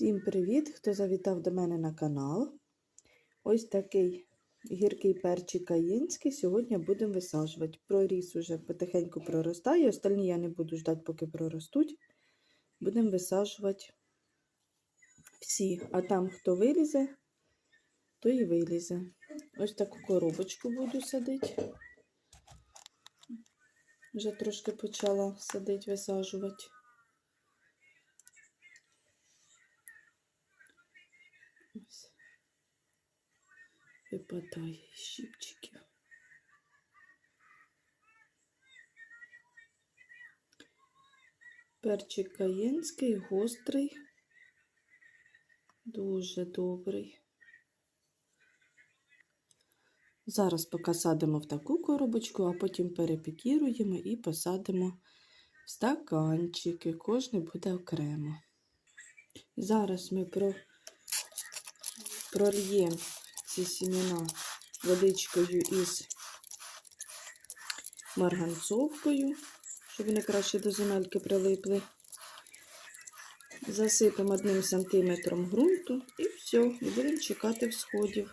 Всім привіт! Хто завітав до мене на канал. Ось такий гіркий перчик каїнський сьогодні будемо висаджувати. Проріс уже потихеньку проростає, остальні я не буду ждати, поки проростуть. Будемо висаджувати всі. А там, хто вилізе, то і вилізе. Ось таку коробочку буду садити. Вже трошки почала садити, висаджувати. Випадає щипчиків. Перчик каєнський, гострий, дуже добрий. Зараз поки садимо в таку коробочку, а потім перепікіруємо і посадимо в стаканчики. Кожний буде окремо. Зараз ми про прольємо ці сімена водичкою із марганцовкою, щоб вони краще до земельки прилипли. Засипемо одним сантиметром ґрунту і все, будемо чекати всходів.